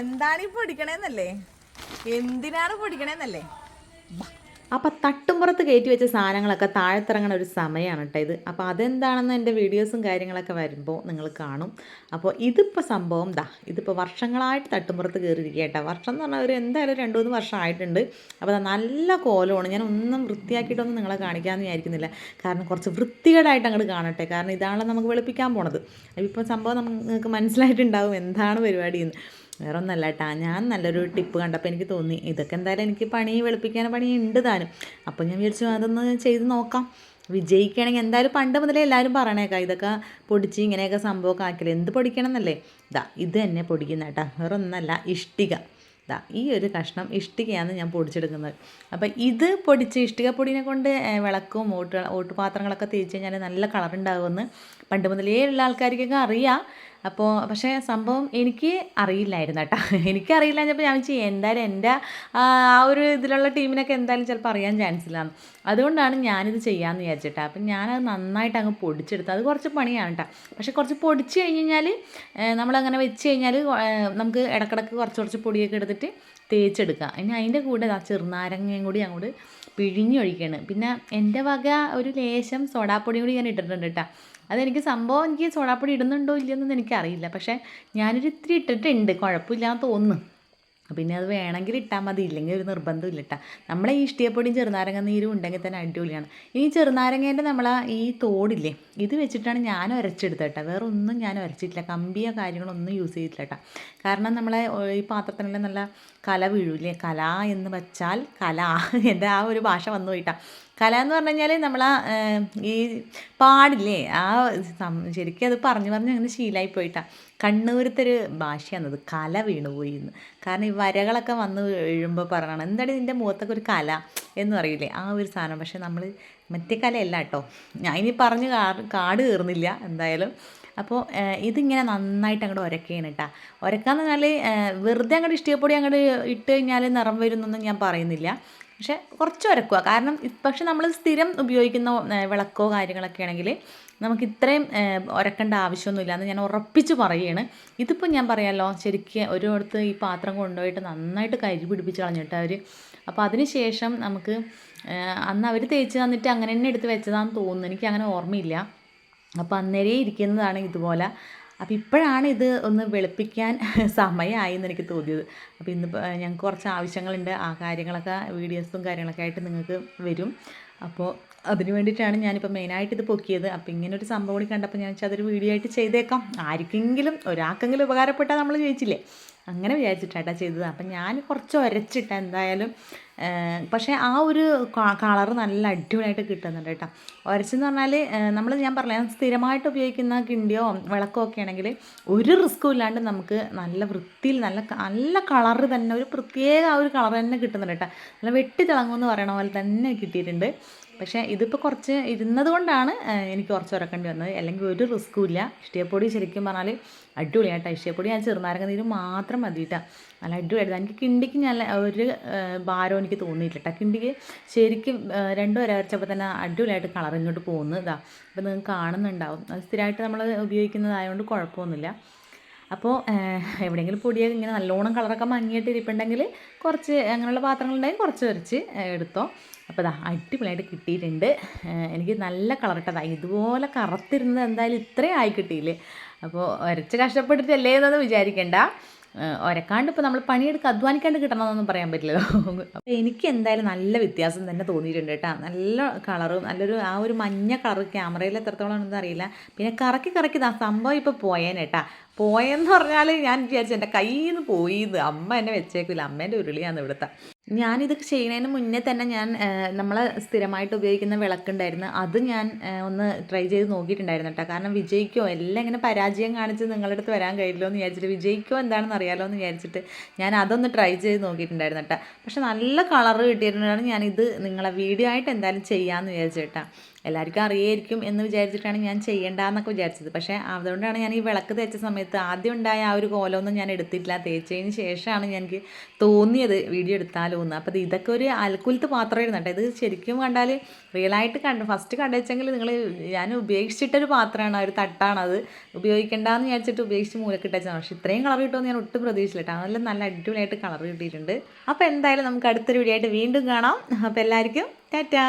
എന്താണ് പൊടിക്കണേന്നല്ലേ? എന്തിനാണ് പൊടിക്കണേന്നല്ലേ? അപ്പം തട്ടുമ്പുറത്ത് കയറ്റി വെച്ച സാധനങ്ങളൊക്കെ താഴത്തിറങ്ങണ ഒരു സമയമാണ് കേട്ടോ ഇത്. അപ്പോൾ അതെന്താണെന്ന് എന്റെ വീഡിയോസും കാര്യങ്ങളൊക്കെ വരുമ്പോൾ നിങ്ങൾ കാണും. അപ്പോൾ ഇതിപ്പോൾ സംഭവം ദാ ഇതിപ്പോൾ വർഷങ്ങളായിട്ട് തട്ടുമ്പുറത്ത് കയറിയിരിക്കുക കേട്ടോ വർഷം എന്ന് പറഞ്ഞാൽ ഒരു എന്തായാലും രണ്ട് മൂന്ന് വർഷം ആയിട്ടുണ്ട്. അപ്പോൾ നല്ല കോലമാണ്. ഞാൻ ഒന്നും വൃത്തിയാക്കിയിട്ടൊന്നും നിങ്ങളെ കാണിക്കാമെന്ന് വിചാരിക്കുന്നില്ല. കാരണം കുറച്ച് വൃത്തികേടായിട്ട് അങ്ങോട്ട് കാണട്ടെ. കാരണം ഇതാണല്ലോ നമുക്ക് വെളുപ്പിക്കാൻ പോണത്. ഇപ്പോൾ സംഭവം നിങ്ങൾക്ക് മനസ്സിലായിട്ടുണ്ടാവും എന്താണ് പരിപാടി എന്ന് വേറെ ഒന്നല്ല കേട്ടാ ഞാൻ നല്ലൊരു ടിപ്പ് കണ്ടപ്പോൾ എനിക്ക് തോന്നി ഇതൊക്കെ എന്തായാലും എനിക്ക് പണി വെളുപ്പിക്കാൻ പണി ഉണ്ട് താനും. അപ്പോൾ ഞാൻ വിചാരിച്ചു അതൊന്ന് ചെയ്ത് നോക്കാം. വിജയിക്കുകയാണെങ്കിൽ എന്തായാലും പണ്ട് മുതലേ എല്ലാവരും പറയണേക്കാം ഇതൊക്കെ പൊടിച്ച് ഇങ്ങനെയൊക്കെ സംഭവമൊക്കെ ആക്കില്ല എന്ത് പൊടിക്കണം എന്നല്ലേ ഇതാ ഇത് തന്നെ പൊടിക്കുന്ന കേട്ടാ വേറെ ഒന്നല്ല ഇഷ്ടിക. ഇതാ ഈ ഒരു കഷ്ണം ഇഷ്ടികയാണ് ഞാൻ പൊടിച്ചെടുക്കുന്നത്. അപ്പോൾ ഇത് പൊടിച്ച് ഇഷ്ടിക പൊടിനെ കൊണ്ട് വിളക്കും ഓട്ട് ഓട്ടുപാത്രങ്ങളൊക്കെ തേച്ച് കഴിഞ്ഞാൽ നല്ല കളർ ഉണ്ടാകുമെന്ന് പണ്ട് മുതലേ ഉള്ള ആൾക്കാർക്കൊക്കെ അറിയാം. അപ്പോൾ പക്ഷേ സംഭവം എനിക്ക് അറിയില്ലായിരുന്നു കേട്ടോ. എനിക്കറിയില്ല ചിലപ്പോൾ ഞാൻ വെച്ചാൽ എന്തായാലും എന്റെ ആ ഒരു ഇതിലുള്ള ടീമിനൊക്കെ എന്തായാലും ചിലപ്പോൾ അറിയാൻ ചാൻസ് ഇല്ല. അതുകൊണ്ടാണ് ഞാനിത് ചെയ്യാമെന്ന് വിചാരിച്ചിട്ടാ അപ്പം ഞാനത് നന്നായിട്ട് അങ്ങ് പൊടിച്ചെടുത്തു. അത് കുറച്ച് പണിയാണ് കേട്ടോ. പക്ഷേ കുറച്ച് പൊടിച്ച് കഴിഞ്ഞ് കഴിഞ്ഞാൽ നമ്മളങ്ങനെ വെച്ച് കഴിഞ്ഞാൽ നമുക്ക് ഇടക്കിടക്ക് കുറച്ച് കുറച്ച് പൊടിയൊക്കെ എടുത്തിട്ട് തേച്ചെടുക്കുക. ഇനി അതിന്റെ കൂടെ ആ ചെറുനാരങ്ങയും കൂടി അങ്ങോട്ട് പിഴിഞ്ഞൊഴിക്കുകയാണ് പിന്നെ എന്റെ വക ഒരു ലേശം സോഡാപ്പൊടിയും കൂടി ഞാൻ ഇട്ടിട്ടുണ്ട് കേട്ടോ. അതെനിക്ക് സംഭവം എനിക്ക് സോഡാപ്പൊടി ഇടുന്നുണ്ടോ ഇല്ലയെന്നൊന്നും എനിക്കറിയില്ല. പക്ഷേ ഞാനൊരു ഇത്തിരി ഇട്ടിട്ടുണ്ട്. കുഴപ്പമില്ലാന്ന് തോന്നുന്നു. പിന്നെ അത് വേണമെങ്കിൽ ഇട്ടാൽ മതി. ഇല്ലെങ്കിൽ ഒരു നിർബന്ധമില്ല ഇട്ടാ. നമ്മളെ ഈ ഇഷ്ടിയപ്പൊടിയും ചെറുനാരങ്ങ നീരും ഉണ്ടെങ്കിൽ തന്നെ അടിപൊളിയാണ്. ഈ ചെറുനാരങ്ങേന്റെ നമ്മളെ ഈ തോടില്ലേ ഇത് വെച്ചിട്ടാണ് ഞാൻ ഉരച്ചെടുത്തത് കേട്ടോ. വേറെ ഒന്നും ഞാൻ ഉരച്ചിട്ടില്ല. കമ്പിയോ കാര്യങ്ങളൊന്നും യൂസ് ചെയ്തിട്ടില്ല കേട്ടോ. കാരണം നമ്മളെ ഈ പാത്രത്തിനെല്ലാം നല്ല കല വീഴൂലേ കല എന്ന് വെച്ചാൽ കല. എന്റെ ആ ഒരു ഭാഷ വന്നു പോയിട്ടാ. കല എന്ന് പറഞ്ഞു കഴിഞ്ഞാൽ നമ്മൾ ആ ഈ പാടില്ലേ ആ ശരിക്കും അത് പറഞ്ഞു പറഞ്ഞു അങ്ങനെ ശീലമായി കണ്ണൂരത്തെ ഒരു ഭാഷയാണത് കല വീണുപോയി എന്ന്. കാരണം ഈ വരകളൊക്കെ വന്ന് വീഴുമ്പോൾ പറയണം എന്താണ് ഇതിന്റെ മുഖത്തൊക്കെ ഒരു കല? എന്ന് പറയില്ലേ ആ ഒരു സാധനം. പക്ഷെ നമ്മൾ മറ്റേ കലയല്ല കേട്ടോ. ഞാൻ ഇനി പറഞ്ഞ് കാട് കയറുന്നില്ല എന്തായാലും. അപ്പോൾ ഇതിങ്ങനെ നന്നായിട്ട് അങ്ങോട്ട് ഉരക്കുകയാണ് കേട്ടോ ഉരക്കാന്ന് പറഞ്ഞാൽ വെറുതെ അങ്ങോട്ട് ഇഷ്ടിയപ്പൊടി അങ്ങോട്ട് ഇട്ട് കഴിഞ്ഞാൽ നിറം വരുന്നൊന്നും ഞാൻ പറയുന്നില്ല. പക്ഷെ കുറച്ച് ഉരക്കുക. കാരണം പക്ഷെ നമ്മൾ സ്ഥിരം ഉപയോഗിക്കുന്ന വിളക്കോ കാര്യങ്ങളൊക്കെ ആണെങ്കിൽ നമുക്ക് ഇത്രയും ഉരക്കേണ്ട ആവശ്യമൊന്നുമില്ല എന്ന് ഞാൻ ഉറപ്പിച്ച് പറയുകയാണ് ഇതിപ്പോൾ ഞാൻ പറയാമല്ലോ ശരിക്കും ഒരിടത്ത് ഈ പാത്രം കൊണ്ടുപോയിട്ട് നന്നായിട്ട് കരി പിടിപ്പിച്ച് കളഞ്ഞിട്ട് അവർ അപ്പോൾ അതിന് ശേഷം നമുക്ക് അന്ന് അവർ തേച്ച് തന്നിട്ട് അങ്ങനെ തന്നെ എടുത്ത് വെച്ചതാണെന്ന് തോന്നുന്നു. എനിക്ക് അങ്ങനെ ഓർമ്മയില്ല. അപ്പോൾ അന്നേരേ ഇരിക്കുന്നതാണ് ഇതുപോലെ. അപ്പോൾ ഇപ്പോഴാണ് ഇത് ഒന്ന് വെളുപ്പിക്കാൻ സമയമായി എന്ന് എനിക്ക് തോന്നിയത്. അപ്പോൾ ഇന്ന് ഞങ്ങൾക്ക് കുറച്ച് ആവശ്യങ്ങളുണ്ട്. ആ കാര്യങ്ങളൊക്കെ വീഡിയോസും കാര്യങ്ങളൊക്കെ ആയിട്ട് നിങ്ങൾക്ക് വരും. അപ്പോൾ അതിന് വേണ്ടിയിട്ടാണ് ഞാനിപ്പോൾ മെയിനായിട്ട് ഇത് പൊക്കിയത്. അപ്പോൾ ഇങ്ങനെ ഒരു സംഭവം കൂടി കണ്ടപ്പോൾ ഞാൻ വെച്ചാൽ അതൊരു വീഡിയോ ആയിട്ട് ചെയ്തേക്കാം. ആർക്കെങ്കിലും ഒരാൾക്കെങ്കിലും ഉപകാരപ്പെട്ടാൽ നമ്മൾ ജയിച്ചില്ലേ അങ്ങനെ വിചാരിച്ചിട്ടാട്ടാ ചെയ്തത്. അപ്പം ഞാൻ കുറച്ച് ഒരച്ചിട്ട് എന്തായാലും പക്ഷേ ആ ഒരു കളർ നല്ല അടിപൊളിയായിട്ട് കിട്ടുന്നുണ്ട് കേട്ടോ. ഒരച്ചെന്ന് പറഞ്ഞാൽ നമ്മൾ ഞാൻ പറഞ്ഞ സ്ഥിരമായിട്ട് ഉപയോഗിക്കുന്ന കിണ്ടിയോ വിളക്കോ ഒക്കെ ആണെങ്കിൽ ഒരു റിസ്ക്കും ഇല്ലാണ്ട് നമുക്ക് നല്ല വൃത്തിയിൽ നല്ല നല്ല കളർ തന്നെ ഒരു പ്രത്യേക ആ ഒരു കളർ തന്നെ കിട്ടുന്നുണ്ട് കേട്ടോ. നല്ല വെട്ടി തിളങ്ങുമെന്ന് പറയണ പോലെ തന്നെ കിട്ടിയിട്ടുണ്ട്. പക്ഷേ ഇതിപ്പോൾ കുറച്ച് ഇരുന്നത് കൊണ്ടാണ് എനിക്ക് കുറച്ച് ഉറക്കേണ്ടി വന്നത്. അല്ലെങ്കിൽ ഒരു റിസ്ക്കും ഇല്ല. ഇഷ്ടിയപ്പൊടി ശരിക്കും പറഞ്ഞാൽ അടിപൊളിയാട്ടോ ഇഷ്ടിയപ്പൊടി ഞാൻ ചെറുനാരങ്ങ നീര് മാത്രം മതി കേട്ടോ നല്ല അടിപൊളിയായിരുന്നു. എനിക്ക് കിണ്ടിക്ക് ഞാൻ ഒരു ഭാരം എനിക്ക് തോന്നിയിട്ടില്ല കിണ്ടിക്ക് ശരിക്കും രണ്ടും വരെ വരച്ചപ്പോൾ തന്നെ അടിപൊളിയായിട്ട് കളർ ഇങ്ങോട്ട് പോകുന്നു ഇതാ. അപ്പോൾ നിങ്ങൾക്ക് കാണുന്നുണ്ടാവും. അത് സ്ഥിരമായിട്ട് നമ്മൾ ഉപയോഗിക്കുന്നതായതുകൊണ്ട് കുഴപ്പമൊന്നുമില്ല. അപ്പോൾ എവിടെയെങ്കിലും പൊടിയൊക്കെ ഇങ്ങനെ നല്ലോണം കളറൊക്കെ മങ്ങിയിട്ട് ഇരിപ്പുണ്ടെങ്കിൽ കുറച്ച് അങ്ങനെയുള്ള പാത്രങ്ങളുണ്ടെങ്കിൽ കുറച്ച് വരച്ച് എടുത്തോ. അപ്പോൾ ഇതാ അടിപൊളിയായിട്ട് കിട്ടിയിട്ടുണ്ട്. എനിക്ക് നല്ല കളർ ഇട്ടതാ ഇതുപോലെ കറുത്തിരുന്നത് എന്തായാലും ഇത്രയും ആയി കിട്ടിയില്ലേ? അപ്പോൾ വരച്ച് കഷ്ടപ്പെട്ടിട്ടല്ലേ എന്നൊന്നും വിചാരിക്കണ്ട. ഏഹ് ഉരക്കാണ്ട് ഇപ്പോൾ നമ്മൾ പണിയെടുക്കുക അധ്വാനിക്കാണ്ട് കിട്ടണമെന്നൊന്നും പറയാൻ പറ്റില്ലല്ലോ. അപ്പോൾ എനിക്ക് എന്തായാലും നല്ല വ്യത്യാസം തന്നെ തോന്നിയിട്ടുണ്ട് കേട്ടോ. നല്ല കളറും നല്ലൊരു ആ ഒരു മഞ്ഞ കളർ ക്യാമറയിൽ എത്രത്തോളം ഉണ്ടെന്ന് അറിയില്ല. പിന്നെ കറക്കി കറക്കി സംഭവം ഇപ്പോൾ പോയേനേട്ടാ പോയെന്ന് പറഞ്ഞാൽ ഞാൻ വിചാരിച്ചു എന്റെ കയ്യിൽ നിന്ന് പോയി ഇത് അമ്മ എന്നെ വെച്ചേക്കില്ല അമ്മേന്റെ ഉരുളിയാണ് ഇവിടുത്തെ. ഞാനിത് ചെയ്യുന്നതിന് മുന്നേ തന്നെ ഞാൻ നമ്മൾ സ്ഥിരമായിട്ട് ഉപയോഗിക്കുന്ന വിളക്കുണ്ടായിരുന്നു. അത് ഞാൻ ഒന്ന് ട്രൈ ചെയ്ത് നോക്കിയിട്ടുണ്ടായിരുന്നു കേട്ടോ. കാരണം വിജയിക്കോ എല്ലാം ഇങ്ങനെ പരാജയം കാണിച്ച് നിങ്ങളുടെ അടുത്ത് വരാൻ കഴിയില്ലോ എന്ന് വിചാരിച്ചിട്ട് വിജയിക്കോ എന്താണെന്ന് അറിയാലോ എന്ന് വിചാരിച്ചിട്ട് ഞാൻ അതൊന്ന് ട്രൈ ചെയ്ത് നോക്കിയിട്ടുണ്ടായിരുന്നു കേട്ടോ. പക്ഷെ നല്ല കളറ് കിട്ടിയിട്ടുണ്ടാണ് ഞാനിത് നിങ്ങളെ വീഡിയോ ആയിട്ട് എന്തായാലും ചെയ്യാമെന്ന് വിചാരിച്ചു കേട്ടോ. എല്ലാവർക്കും അറിയായിരിക്കും എന്ന് വിചാരിച്ചിട്ടാണ് ഞാൻ ചെയ്യേണ്ടതെന്നൊക്കെ വിചാരിച്ചത്. പക്ഷേ അതുകൊണ്ടാണ് ഞാൻ ഈ വിളക്ക് തേച്ച സമയത്ത് ആദ്യം ഉണ്ടായ ആ ഒരു കോലമൊന്നും ഞാൻ എടുത്തിട്ടില്ല. തേച്ചതിന് ശേഷമാണ് എനിക്ക് തോന്നിയത് വീഡിയോ എടുത്താലോ എന്ന് അപ്പോൾ ഇതൊക്കെ ഒരു അൽക്കുലത്ത് പാത്രമായിരുന്നു കേട്ടോ. ഇത് ശരിക്കും കണ്ടാൽ റിയലായിട്ട് കണ്ട് ഫസ്റ്റ് കണ്ടുവെച്ചെങ്കിൽ നിങ്ങൾ ഞാൻ ഉപേക്ഷിച്ചിട്ടൊരു പാത്രമാണ് ഒരു തട്ടാണത്. ഉപയോഗിക്കേണ്ടെന്ന് വിചാരിച്ചിട്ട് ഉപേക്ഷിച്ച് മൂലക്കിട്ടച്ചാണ് പക്ഷേ ഇത്രയും കളർ കിട്ടുമെന്ന് ഞാൻ ഒട്ടും പ്രതീക്ഷിച്ചില്ല കേട്ടോ. നല്ല നല്ല അടിപൊളിയായിട്ട് കളർ കിട്ടിയിട്ടുണ്ട്. അപ്പോൾ എന്തായാലും നമുക്ക് അടുത്തൊരു വീഡിയോ ആയിട്ട് വീണ്ടും കാണാം. അപ്പോൾ എല്ലാവർക്കും ടാറ്റാ!